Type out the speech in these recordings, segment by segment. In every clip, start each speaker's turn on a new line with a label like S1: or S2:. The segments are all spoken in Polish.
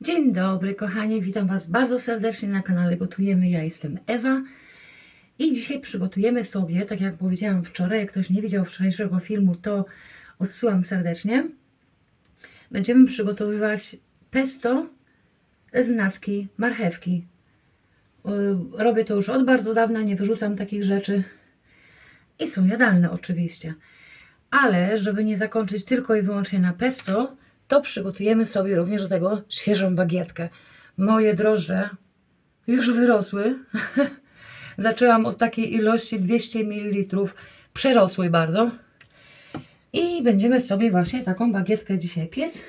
S1: Dzień dobry, kochani, witam Was bardzo serdecznie na kanale Gotujemy. Ja jestem Ewa i dzisiaj przygotujemy sobie, tak jak powiedziałam wczoraj, jak ktoś nie widział wczorajszego filmu, to odsyłam serdecznie. Będziemy przygotowywać pesto z natki marchewki. Robię to już od bardzo dawna, nie wyrzucam takich rzeczy i są jadalne oczywiście. Ale żeby nie zakończyć tylko i wyłącznie na pesto, to przygotujemy sobie również do tego świeżą bagietkę. Moje drożdże już wyrosły. Zaczęłam od takiej ilości 200 ml, przerosły bardzo. I będziemy sobie właśnie taką bagietkę dzisiaj piec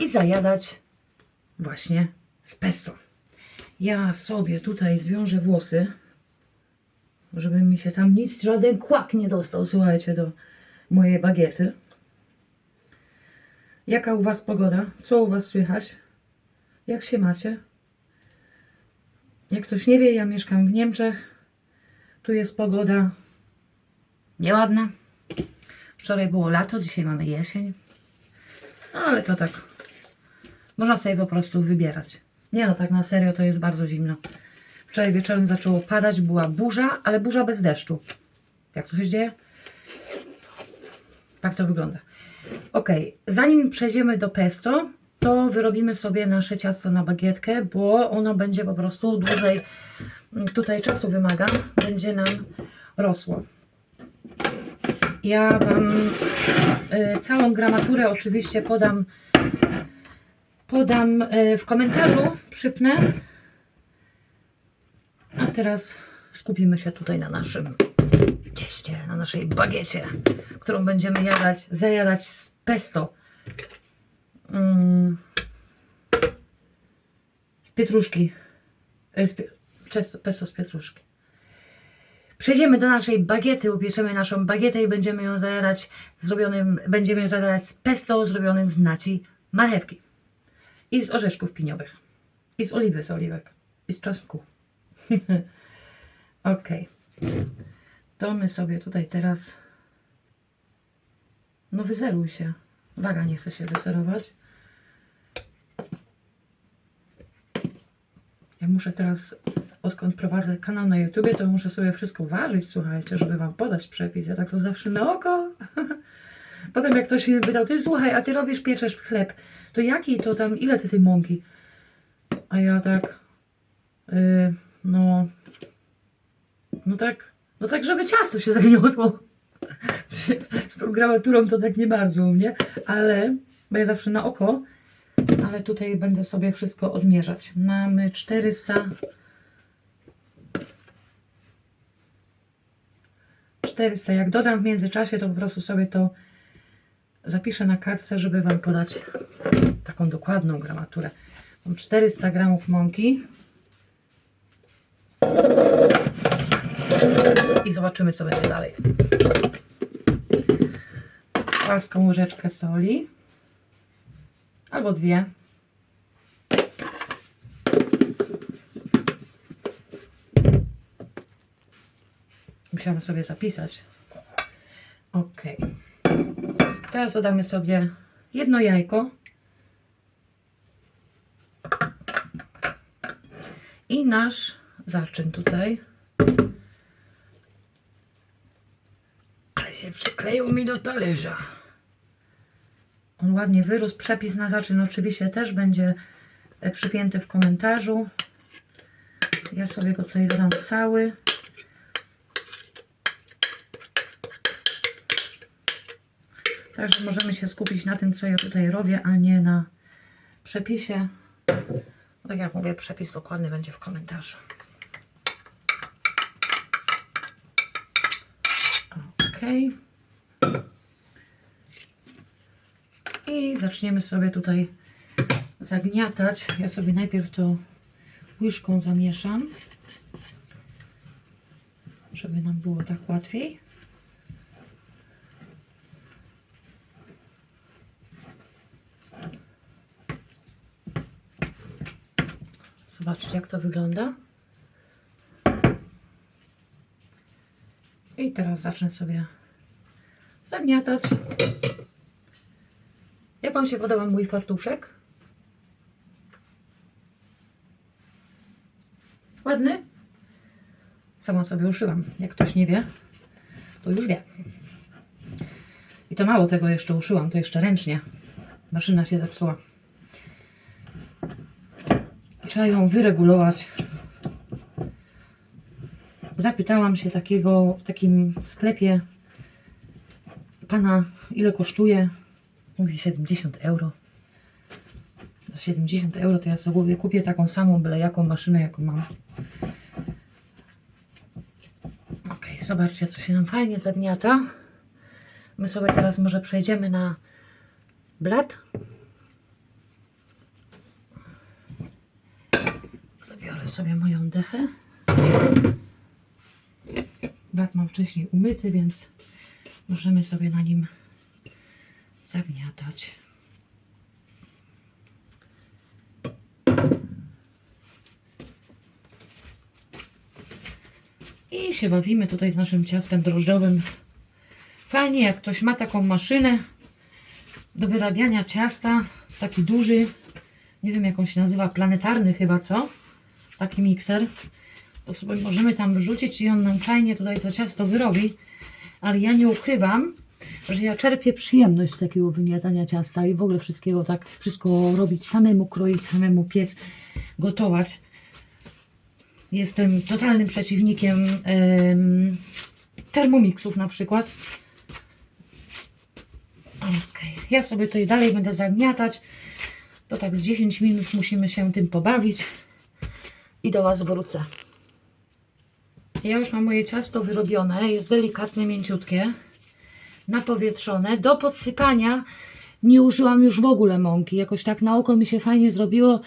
S1: i zajadać właśnie z pesto. Ja sobie tutaj zwiążę włosy, żeby mi się tam nic, żaden kłak nie dostał, słuchajcie, do mojej bagiety. Jaka u Was pogoda? Co u Was słychać? Jak się macie? Jak ktoś nie wie, ja mieszkam w Niemczech. Tu jest pogoda nieładna. Wczoraj było lato, dzisiaj mamy jesień. No, ale to tak. Można sobie po prostu wybierać. Nie no, tak na serio to jest bardzo zimno. Wczoraj wieczorem zaczęło padać, była burza, ale burza bez deszczu. Jak to się dzieje? Tak to wygląda. Ok, zanim przejdziemy do pesto, to wyrobimy sobie nasze ciasto na bagietkę, bo ono będzie po prostu dłużej, mm, tutaj czasu wymaga, będzie nam rosło. Ja Wam y, całą gramaturę oczywiście podam, podam y, w komentarzu, przypnę. A teraz skupimy się tutaj na naszym cieście, na naszej bagiecie, którą będziemy jadać, zajadać z pesto. Mm. Z pietruszki. E, Z pie- pesto z pietruszki. Przejdziemy do naszej bagiety, upieczemy naszą bagietę i będziemy ją zajadać zrobionym, będziemy ją zajadać z pesto zrobionym z naci marchewki. I z orzeszków piniowych. I z oliwy z oliwek. I z czosnku. ok. To my sobie tutaj teraz. No wyzeruj się. Waga nie chce się wyzerować. Ja muszę teraz, odkąd prowadzę kanał na YouTubie, to muszę sobie wszystko ważyć, słuchajcie, żeby wam podać przepis. Ja tak to zawsze na oko. Potem jak ktoś mi pytał, ty słuchaj, a ty robisz, pieczesz chleb, to jaki to tam, ile ty tej mąki? A ja tak, yy, no, no tak, no tak, żeby ciasto się zagniotło. Z tą gramaturą to tak nie bardzo u mnie, ale, bo ja zawsze na oko, ale tutaj będę sobie wszystko odmierzać. Mamy 400, 400. Jak dodam w międzyczasie, to po prostu sobie to zapiszę na kartce, żeby Wam podać taką dokładną gramaturę. Mam 400 gramów mąki. I zobaczymy, co będzie dalej. Płaską łyżeczkę soli. Albo dwie. Musiałam sobie zapisać. Ok. Teraz dodamy sobie jedno jajko. I nasz zaczyn tutaj. Ale się przykleił mi do talerza. On ładnie wyrósł. Przepis na zaczyn oczywiście też będzie e, przypięty w komentarzu. Ja sobie go tutaj dodam cały. Także możemy się skupić na tym, co ja tutaj robię, a nie na przepisie. Tak jak mówię, przepis dokładny będzie w komentarzu. Ok. I zaczniemy sobie tutaj zagniatać. Ja sobie najpierw to łyżką zamieszam, żeby nam było tak łatwiej. Zobaczcie, jak to wygląda. I teraz zacznę sobie zagniatać. Jak Wam się podoba mój fartuszek? Ładny? Sama sobie uszyłam. Jak ktoś nie wie, to już wie. I to mało tego jeszcze uszyłam, to jeszcze ręcznie. Maszyna się zepsuła. Trzeba ją wyregulować Zapytałam się takiego w takim sklepie pana, ile kosztuje. Mówi 70 euro. Za 70 euro to ja sobie kupię taką samą, byle jaką maszynę, jaką mam. Ok, zobaczcie, to się nam fajnie zagniata. My sobie teraz może przejdziemy na blat. Zabiorę sobie moją dechę. Blat mam wcześniej umyty, więc możemy sobie na nim zagniatać. I się bawimy tutaj z naszym ciastem drożdżowym. Fajnie, jak ktoś ma taką maszynę do wyrabiania ciasta, taki duży, nie wiem jak on się nazywa, planetarny chyba, co? Taki mikser. To sobie możemy tam wrzucić i on nam fajnie tutaj to ciasto wyrobi. Ale ja nie ukrywam, że ja czerpię przyjemność z takiego wymiatania ciasta i w ogóle wszystkiego tak, wszystko robić samemu, kroić, samemu piec, gotować. Jestem totalnym przeciwnikiem em, termomixów na przykład. Okej, Ja sobie tutaj dalej będę zagniatać. To tak z 10 minut musimy się tym pobawić i do Was wrócę. Ja już mam moje ciasto wyrobione, jest delikatne, mięciutkie, napowietrzone. Do podsypania nie użyłam już w ogóle mąki. Jakoś tak na oko mi się fajnie zrobiło.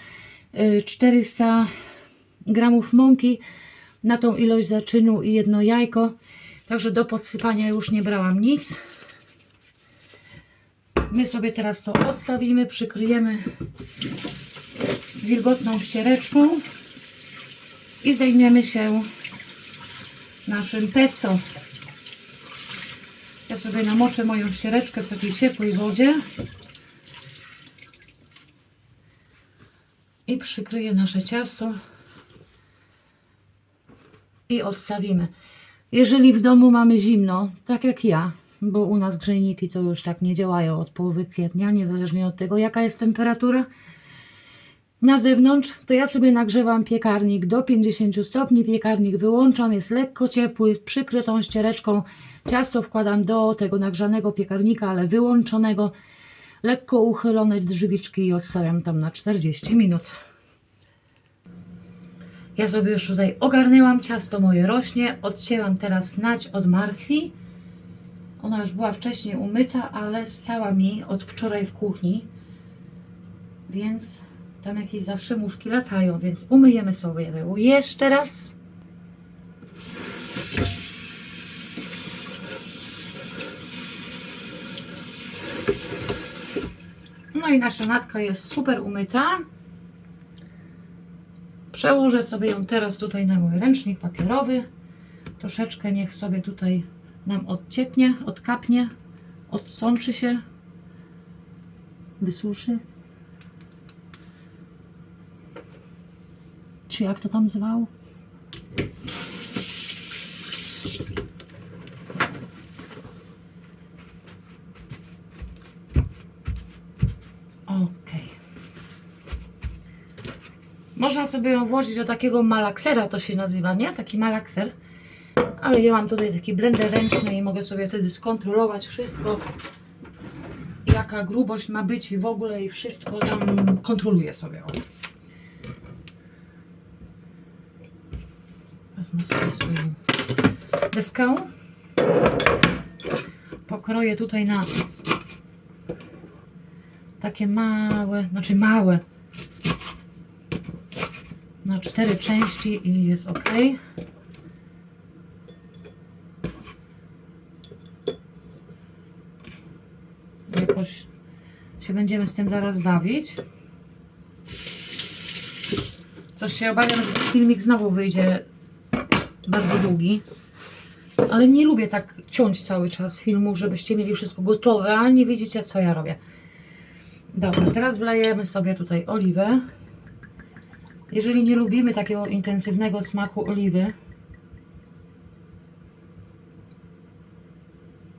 S1: Y, 400 gramów mąki na tą ilość zaczynu i jedno jajko. Także do podsypania już nie brałam nic. My sobie teraz to odstawimy, przykryjemy wilgotną ściereczką i zajmiemy się naszym pesto. Ja sobie namoczę moją ściereczkę w takiej ciepłej wodzie i przykryję nasze ciasto i odstawimy. Jeżeli w domu mamy zimno, tak jak ja, bo u nas grzejniki to już tak nie działają od połowy kwietnia, niezależnie od tego jaka jest temperatura na zewnątrz, to ja sobie nagrzewam piekarnik do 50 stopni, piekarnik wyłączam, jest lekko ciepły, jest przykrytą ściereczką, ciasto wkładam do tego nagrzanego piekarnika, ale wyłączonego, lekko uchylone drzwiczki i odstawiam tam na 40 minut. Ja sobie już tutaj ogarnęłam, ciasto moje rośnie, odcięłam teraz nać od marchwi. Ona już była wcześniej umyta, ale stała mi od wczoraj w kuchni, więc tam jakieś zawsze muszki latają, więc umyjemy sobie ją jeszcze raz. No i nasza natka jest super umyta. Przełożę sobie ją teraz tutaj na mój ręcznik papierowy. Troszeczkę niech sobie tutaj nam odcieknie, odkapnie, odsączy się, wysuszy. Czy jak to tam zwał? Można sobie ją włożyć do takiego malaksera, to się nazywa, nie? Taki malakser. Ale ja mam tutaj taki blender ręczny i mogę sobie wtedy skontrolować wszystko. Jaka grubość ma być i w ogóle i wszystko tam kontroluję sobie. Wezmę sobie swoją deskę. Pokroję tutaj na takie małe, znaczy małe, na cztery części i jest ok. Jakoś się będziemy z tym zaraz bawić. Coś się obawiam, że filmik znowu wyjdzie bardzo długi. Ale nie lubię tak ciąć cały czas filmu, żebyście mieli wszystko gotowe, a nie widzicie co ja robię. Dobra, teraz wlejemy sobie tutaj oliwę. Jeżeli nie lubimy takiego intensywnego smaku oliwy,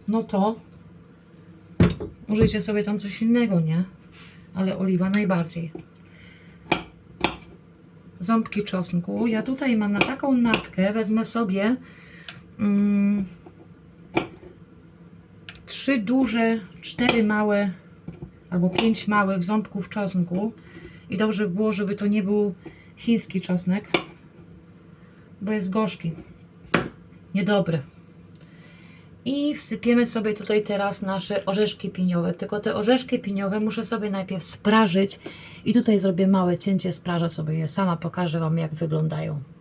S1: no to użyjcie sobie tam coś innego, nie? Ale oliwa najbardziej. Ząbki czosnku. Ja tutaj mam na taką natkę, wezmę sobie mm, trzy duże, cztery małe albo pięć małych ząbków czosnku. I dobrze by było, żeby to nie był chiński czosnek, bo jest gorzki. Niedobry. I wsypiemy sobie tutaj teraz nasze orzeszki piniowe. Tylko te orzeszki piniowe muszę sobie najpierw sprażyć. I tutaj zrobię małe cięcie, sprażę sobie je. Sama pokażę Wam, jak wyglądają.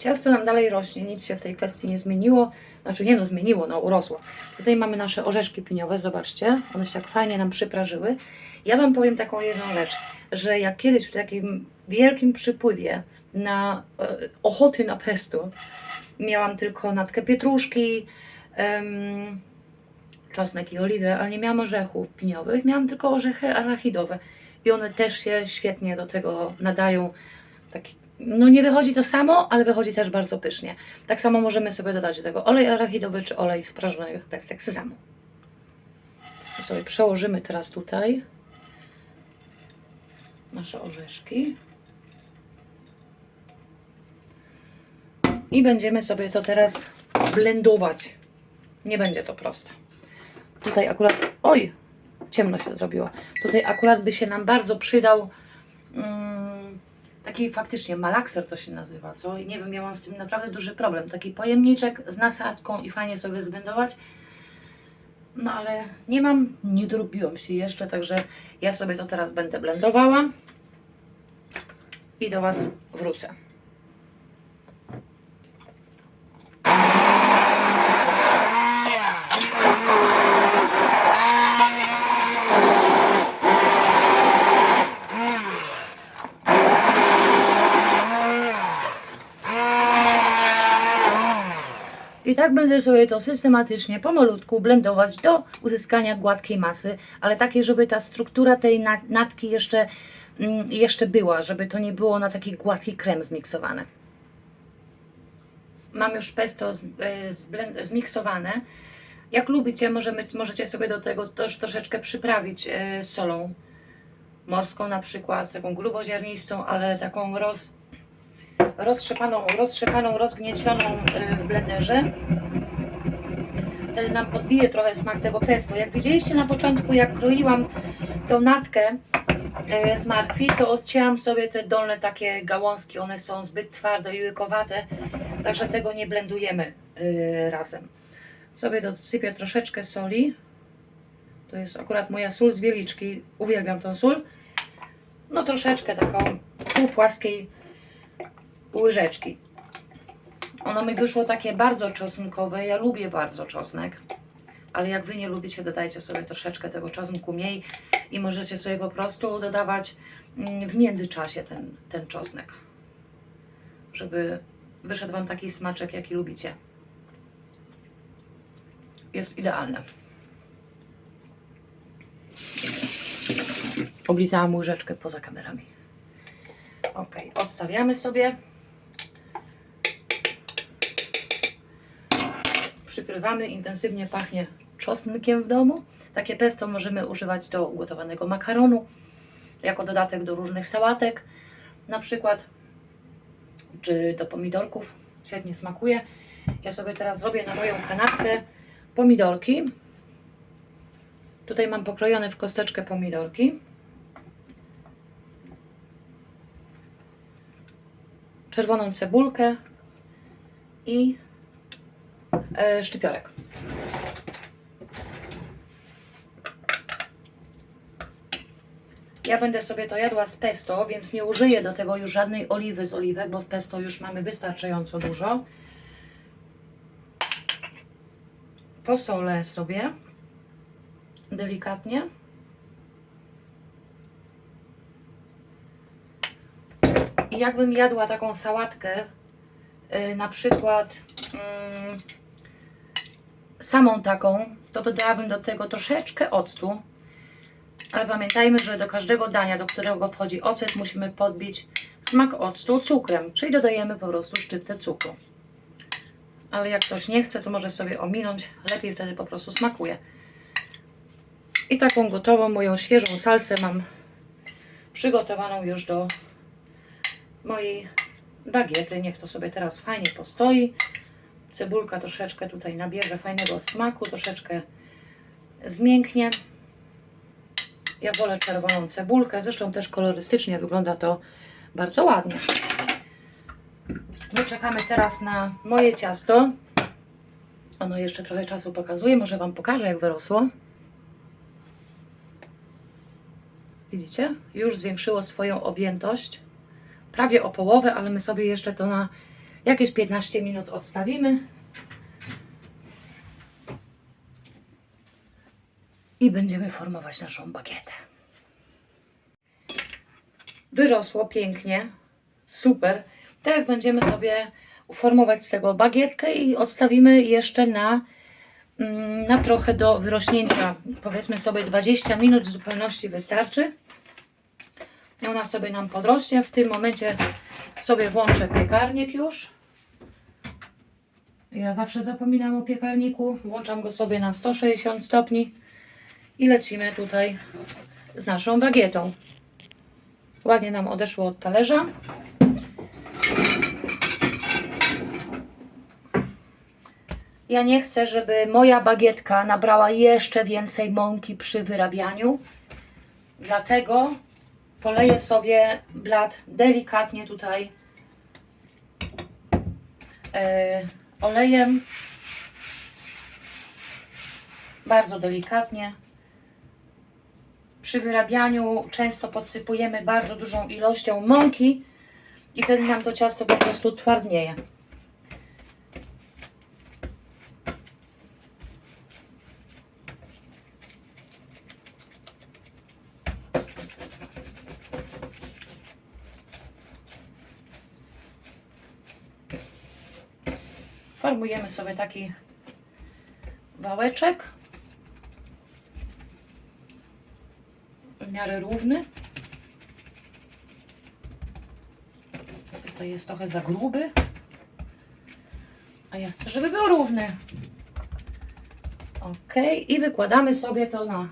S1: Ciasto nam dalej rośnie, nic się w tej kwestii nie zmieniło. Znaczy nie no, zmieniło, no urosło. Tutaj mamy nasze orzeszki piniowe, zobaczcie. One się tak fajnie nam przyprażyły. Ja Wam powiem taką jedną rzecz, że jak kiedyś w takim wielkim przypływie na e, ochoty na pesto miałam tylko natkę pietruszki, em, czosnek i oliwę, ale nie miałam orzechów piniowych, miałam tylko orzechy arachidowe. I one też się świetnie do tego nadają. Taki, no nie wychodzi to samo, ale wychodzi też bardzo pysznie. Tak samo możemy sobie dodać do tego olej arachidowy czy olej sprażonych pestek sezamu. I sobie przełożymy teraz tutaj nasze orzeszki. I będziemy sobie to teraz blendować. Nie będzie to proste. Tutaj akurat, oj, ciemno się zrobiło. Tutaj akurat by się nam bardzo przydał mm, taki faktycznie malakser to się nazywa, co? I nie wiem, ja mam z tym naprawdę duży problem. Taki pojemniczek z nasadką i fajnie sobie zblendować. No ale nie mam, nie dorobiłam się jeszcze, także ja sobie to teraz będę blendowała i do Was wrócę. Tak będę sobie to systematycznie, pomalutku blendować do uzyskania gładkiej masy, ale takiej, żeby ta struktura tej na- natki jeszcze, mm, jeszcze była, żeby to nie było na taki gładki krem zmiksowane. Mam już pesto z, e, zblend- zmiksowane. Jak lubicie, możemy, możecie sobie do tego też troszeczkę przyprawić e, solą morską na przykład, taką gruboziarnistą, ale taką roz, roztrzepaną, roztrzepaną, rozgniecioną e, w blenderze. Wtedy nam podbije trochę smak tego pesto. Jak widzieliście na początku, jak kroiłam tą natkę e, z martwi, to odcięłam sobie te dolne takie gałązki. One są zbyt twarde i łykowate, także tego nie blendujemy e, razem. Sobie dosypię troszeczkę soli. To jest akurat moja sól z wieliczki. Uwielbiam tą sól. No troszeczkę taką pół płaskiej łyżeczki. Ono mi wyszło takie bardzo czosnkowe. Ja lubię bardzo czosnek. Ale jak Wy nie lubicie, dodajcie sobie troszeczkę tego czosnku mniej i możecie sobie po prostu dodawać mm, w międzyczasie ten, ten czosnek. Żeby wyszedł Wam taki smaczek, jaki lubicie. Jest idealne. Oblizałam łyżeczkę poza kamerami. Ok, odstawiamy sobie. Przykrywamy, intensywnie pachnie czosnkiem w domu. Takie pesto możemy używać do ugotowanego makaronu, jako dodatek do różnych sałatek, na przykład, czy do pomidorków. Świetnie smakuje. Ja sobie teraz zrobię na moją kanapkę pomidorki. Tutaj mam pokrojone w kosteczkę pomidorki. czerwoną cebulkę i e, szczypiorek. Ja będę sobie to jadła z pesto, więc nie użyję do tego już żadnej oliwy z oliwek, bo w pesto już mamy wystarczająco dużo. Posolę sobie delikatnie. I jakbym jadła taką sałatkę, y, na przykład mm, samą taką, to dodałabym do tego troszeczkę octu. Ale pamiętajmy, że do każdego dania, do którego wchodzi ocet, musimy podbić smak octu cukrem, czyli dodajemy po prostu szczyptę cukru. Ale jak ktoś nie chce, to może sobie ominąć, lepiej wtedy po prostu smakuje. I taką gotową, moją świeżą salsę mam przygotowaną już do mojej bagiety. Niech to sobie teraz fajnie postoi. Cebulka troszeczkę tutaj nabierze fajnego smaku, troszeczkę zmięknie. Ja wolę czerwoną cebulkę, zresztą też kolorystycznie wygląda to bardzo ładnie. My czekamy teraz na moje ciasto. Ono jeszcze trochę czasu pokazuje, może Wam pokażę jak wyrosło. Widzicie? Już zwiększyło swoją objętość. Prawie o połowę, ale my sobie jeszcze to na jakieś 15 minut odstawimy. I będziemy formować naszą bagietę. Wyrosło pięknie. Super. Teraz będziemy sobie uformować z tego bagietkę i odstawimy jeszcze na, mm, na trochę do wyrośnięcia. Powiedzmy sobie 20 minut w zupełności wystarczy. Ona sobie nam podrośnie. W tym momencie sobie włączę piekarnik już. Ja zawsze zapominam o piekarniku. Włączam go sobie na 160 stopni i lecimy tutaj z naszą bagietą. Ładnie nam odeszło od talerza. Ja nie chcę, żeby moja bagietka nabrała jeszcze więcej mąki przy wyrabianiu. Dlatego poleję sobie blat delikatnie tutaj e, olejem. Bardzo delikatnie. Przy wyrabianiu często podsypujemy bardzo dużą ilością mąki i wtedy nam to ciasto po prostu twardnieje. Formujemy sobie taki wałeczek. W miarę równy. Tutaj jest trochę za gruby. A ja chcę, żeby był równy. Ok, i wykładamy sobie to na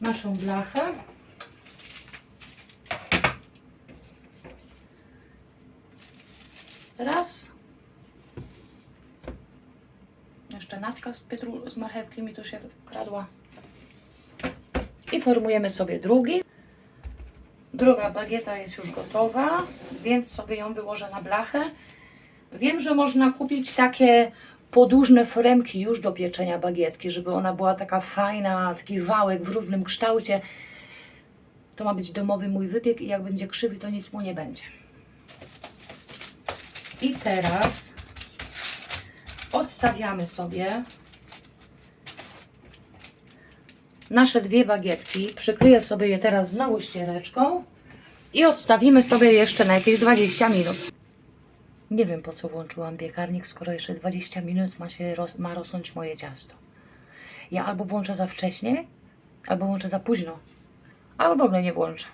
S1: naszą blachę. Raz. Jeszcze natka z, pietru, z marchewki mi tu się wkradła. I formujemy sobie drugi. Druga bagieta jest już gotowa, więc sobie ją wyłożę na blachę. Wiem, że można kupić takie podłużne foremki już do pieczenia bagietki, żeby ona była taka fajna, taki wałek w równym kształcie. To ma być domowy mój wypiek i jak będzie krzywy, to nic mu nie będzie. I teraz odstawiamy sobie nasze dwie bagietki. Przykryję sobie je teraz znowu ściereczką i odstawimy sobie jeszcze na jakieś 20 minut. Nie wiem po co włączyłam piekarnik, skoro jeszcze 20 minut ma, się ma rosnąć moje ciasto. Ja albo włączę za wcześnie, albo włączę za późno, albo w ogóle nie włączę.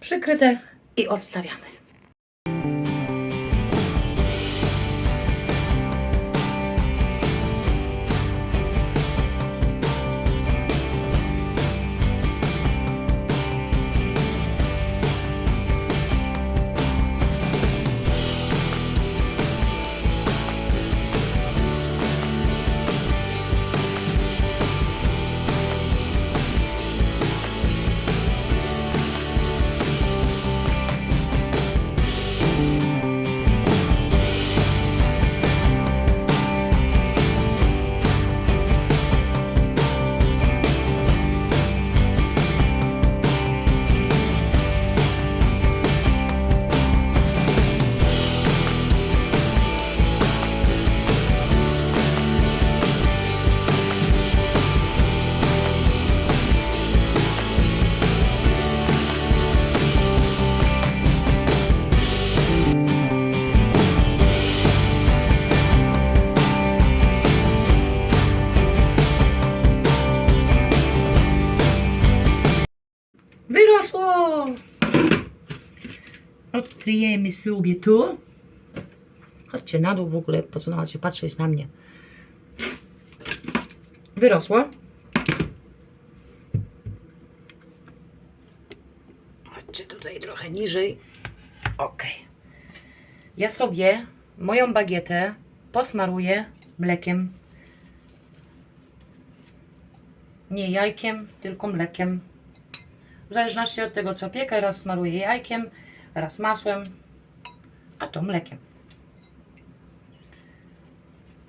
S1: Przykryte i odstawiamy. Wyrosło! No, Odkryjemy sobie tu. Chodźcie na dół w ogóle, się patrzeć na mnie. Wyrosło. Chodźcie tutaj trochę niżej. Ok. Ja sobie moją bagietę posmaruję mlekiem. Nie jajkiem, tylko mlekiem. W zależności od tego, co piekę, raz smaruję jajkiem, raz masłem, a to mlekiem.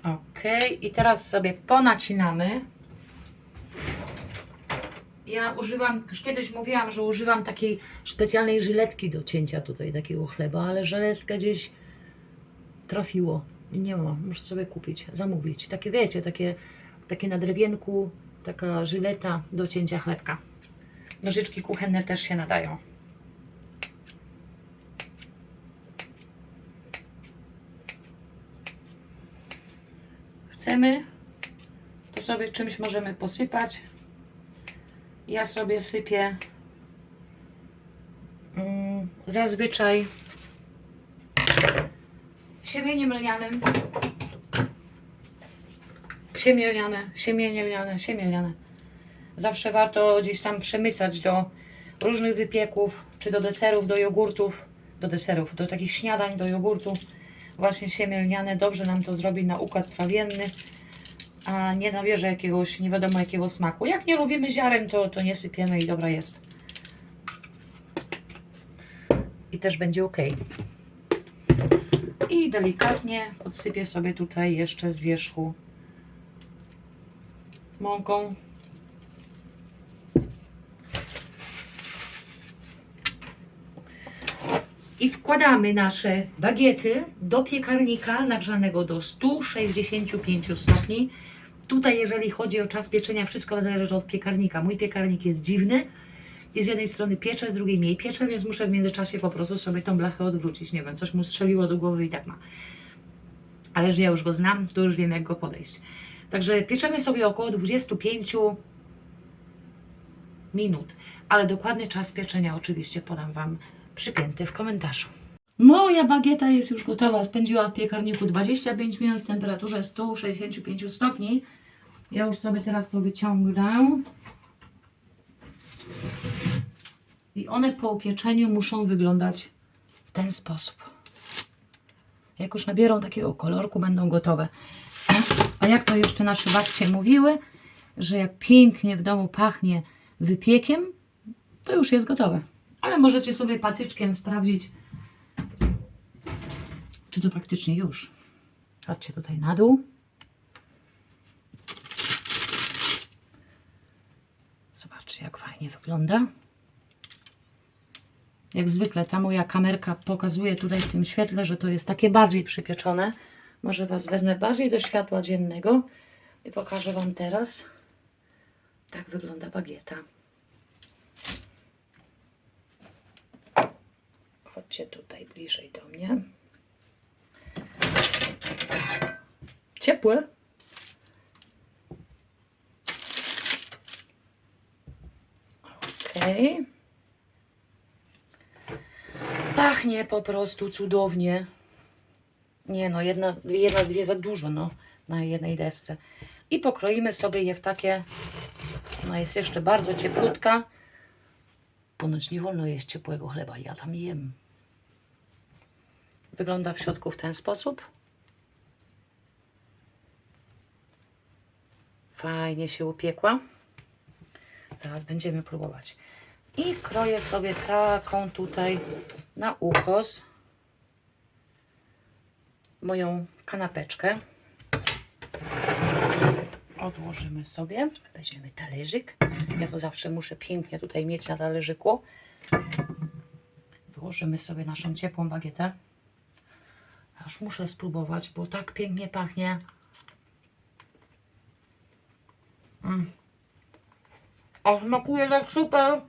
S1: Ok, i teraz sobie ponacinamy. Ja używam, już kiedyś mówiłam, że używam takiej specjalnej żyletki do cięcia tutaj takiego chleba, ale żyletka gdzieś trafiło. Nie ma, muszę sobie kupić, zamówić. Takie wiecie, takie, takie na drewienku, taka żyleta do cięcia chlebka. Nożyczki kuchenne też się nadają. Chcemy, to sobie czymś możemy posypać. Ja sobie sypię mm, zazwyczaj siemieniem lnianym. Siemię lniane, siemienie lniane, siemię lniane. Zawsze warto gdzieś tam przemycać do różnych wypieków, czy do deserów, do jogurtów, do deserów, do takich śniadań, do jogurtów. Właśnie siemię lniane dobrze nam to zrobi na układ trawienny, a nie nabierze jakiegoś nie wiadomo jakiego smaku. Jak nie lubimy ziaren, to, to nie sypiemy i dobra jest. I też będzie ok. I delikatnie odsypię sobie tutaj jeszcze z wierzchu mąką. I wkładamy nasze bagiety do piekarnika nagrzanego do 165 stopni. Tutaj, jeżeli chodzi o czas pieczenia, wszystko zależy od piekarnika. Mój piekarnik jest dziwny. I z jednej strony piecze, z drugiej mniej piecze, więc muszę w międzyczasie po prostu sobie tą blachę odwrócić. Nie wiem, coś mu strzeliło do głowy i tak ma. Ale że ja już go znam, to już wiem, jak go podejść. Także pieczemy sobie około 25 minut, ale dokładny czas pieczenia oczywiście podam Wam przypięty w komentarzu. Moja bagieta jest już gotowa. Spędziła w piekarniku 25 minut w temperaturze 165 stopni. Ja już sobie teraz to wyciągnę. I one po upieczeniu muszą wyglądać w ten sposób. Jak już nabierą takiego kolorku, będą gotowe. A jak to jeszcze nasze babcie mówiły, że jak pięknie w domu pachnie wypiekiem, to już jest gotowe. Ale możecie sobie patyczkiem sprawdzić, czy to faktycznie już. Chodźcie tutaj na dół. Zobaczcie, jak fajnie wygląda. Jak zwykle ta moja kamerka pokazuje tutaj w tym świetle, że to jest takie bardziej przypieczone. Może Was wezmę bardziej do światła dziennego i pokażę Wam teraz. Tak wygląda bagieta. Chodźcie tutaj bliżej do mnie. Ciepłe. Okej. Pachnie po prostu cudownie. Nie no, jedna, jedna, dwie za dużo, no, na jednej desce. I pokroimy sobie je w takie, ona jest jeszcze bardzo cieplutka. Ponoć nie wolno jeść ciepłego chleba, ja tam jem. Wygląda w środku w ten sposób. Fajnie się upiekła. Zaraz będziemy próbować. I kroję sobie taką tutaj na ukos moją kanapeczkę. Odłożymy sobie. Weźmiemy talerzyk. Ja to zawsze muszę pięknie tutaj mieć na talerzyku. Wyłożymy sobie naszą ciepłą bagietę. Aż muszę spróbować, bo tak pięknie pachnie. Mm. O, smakuje tak super.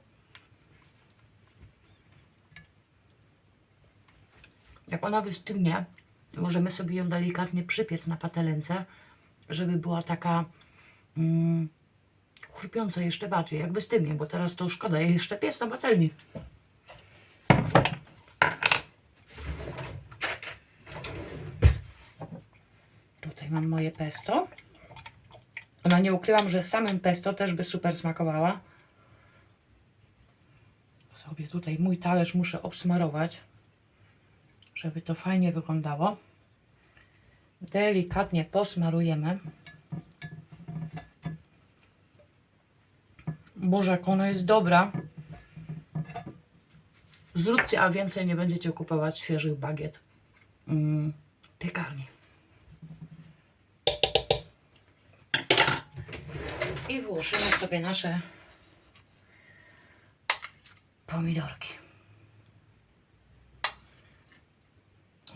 S1: Jak ona wystygnie, możemy sobie ją delikatnie przypiec na patelence, żeby była taka mm, chrupiąca jeszcze bardziej, jak wystygnie, bo teraz to szkoda jej jeszcze piec na patelni. Tutaj mam moje pesto. Ona nie ukrywam, że samym pesto też by super smakowała. Sobie tutaj mój talerz muszę obsmarować, żeby to fajnie wyglądało. Delikatnie posmarujemy. Boże, jak ona jest dobra. Zróbcie, a więcej nie będziecie kupować świeżych bagiet mm, piekarni. I włożymy sobie nasze pomidorki.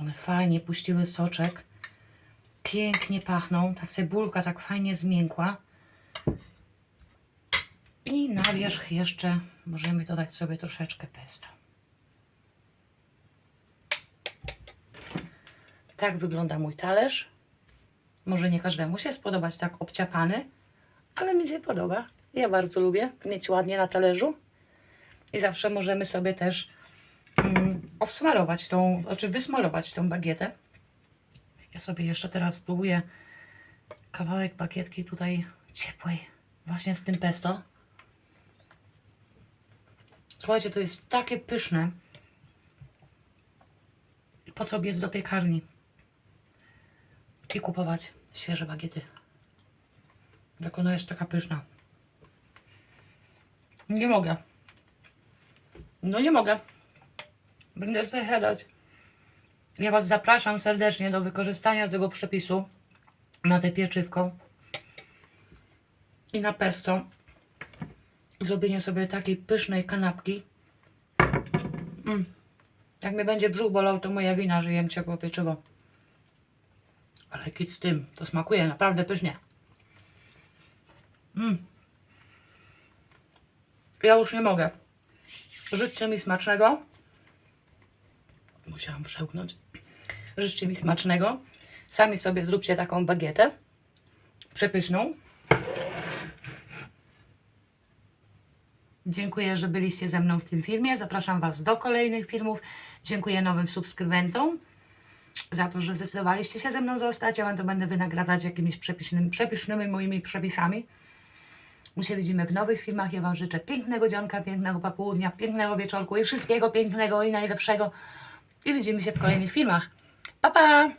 S1: One fajnie puściły soczek. Pięknie pachną. Ta cebulka tak fajnie zmiękła. I na wierzch jeszcze możemy dodać sobie troszeczkę pesto. Tak wygląda mój talerz. Może nie każdemu się spodobać tak obciapany, ale mi się podoba. Ja bardzo lubię mieć ładnie na talerzu. I zawsze możemy sobie też mm, obsmarować tą, znaczy wysmarować tą bagietę. Ja sobie jeszcze teraz spróbuję kawałek bagietki tutaj ciepłej, właśnie z tym pesto. Słuchajcie, to jest takie pyszne. Po co biec do piekarni i kupować świeże bagiety? Jak ona jest taka pyszna. Nie mogę. No nie mogę. Będę sobie jadać. Ja Was zapraszam serdecznie do wykorzystania tego przepisu na tę pieczywką i na pesto. Zrobienie sobie takiej pysznej kanapki. Mm. Jak mnie będzie brzuch bolał, to moja wina, że jem ciepłe pieczywo. Ale kit z tym, to smakuje naprawdę pysznie. Mm. Ja już nie mogę. Życzcie mi smacznego. Musiałam przełknąć. Życzcie mi smacznego. Sami sobie zróbcie taką bagietę. Przepyszną. Dziękuję, że byliście ze mną w tym filmie. Zapraszam Was do kolejnych filmów. Dziękuję nowym subskrybentom za to, że zdecydowaliście się ze mną zostać. Ja Wam to będę wynagradzać jakimiś przepysznymi, przepysznymi moimi przepisami. My się widzimy w nowych filmach. Ja Wam życzę pięknego dzionka, pięknego popołudnia, pięknego wieczorku i wszystkiego pięknego i najlepszego. I widzimy się w kolejnych filmach. Pa, pa!